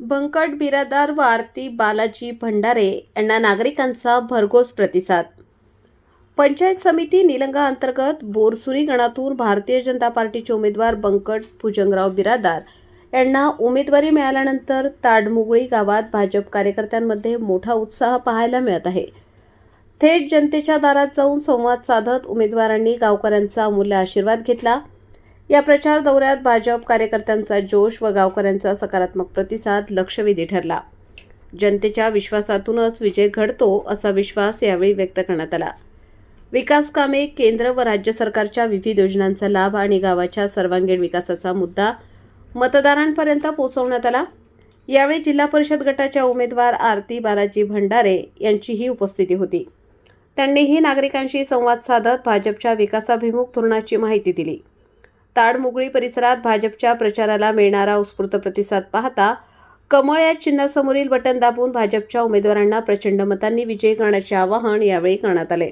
बंकट बिरादार व आरती बालाजी भंडारे यांना नागरिकांचा भरघोस प्रतिसाद. पंचायत समिती निलंगा अंतर्गत बोरसुरी गणातून भारतीय जनता पार्टीचे उमेदवार बंकट भुजंगराव बिरादार यांना उमेदवारी मिळाल्यानंतर ताडमुगळी गावात भाजप कार्यकर्त्यांमध्ये मोठा उत्साह पाहायला मिळत आहे. थेट जनतेच्या दारात जाऊन संवाद साधत उमेदवारांनी गावकऱ्यांचा अमूल्य आशीर्वाद घेतला. या प्रचार दौऱ्यात भाजप कार्यकर्त्यांचा जोश व गावकऱ्यांचा सकारात्मक प्रतिसाद लक्षवेधी ठरला. जनतेच्या विश्वासातूनच विजय घडतो असा विश्वास यावेळी व्यक्त करण्यात आला. विकास कामे केंद्र व राज्य सरकारच्या विविध योजनांचा लाभ आणि गावाच्या सर्वांगीण विकासाचा मुद्दा मतदारांपर्यंत पोहोचवण्यात आला. यावेळी जिल्हा परिषद गटाच्या उमेदवार आरती बालाजी भंडारे यांचीही उपस्थिती होती. त्यांनीही नागरिकांशी संवाद साधत भाजपच्या विकासाभिमुख धोरणाची माहिती दिली. ताडमुगळी परिसरात भाजपच्या प्रचाराला मिळणारा उत्स्फूर्त प्रतिसाद पाहता कमळ या चिन्हासमोरील बटन दाबून भाजपच्या उमेदवारांना प्रचंड मतांनी विजयी करण्याचे आवाहन यावेळी करण्यात आले.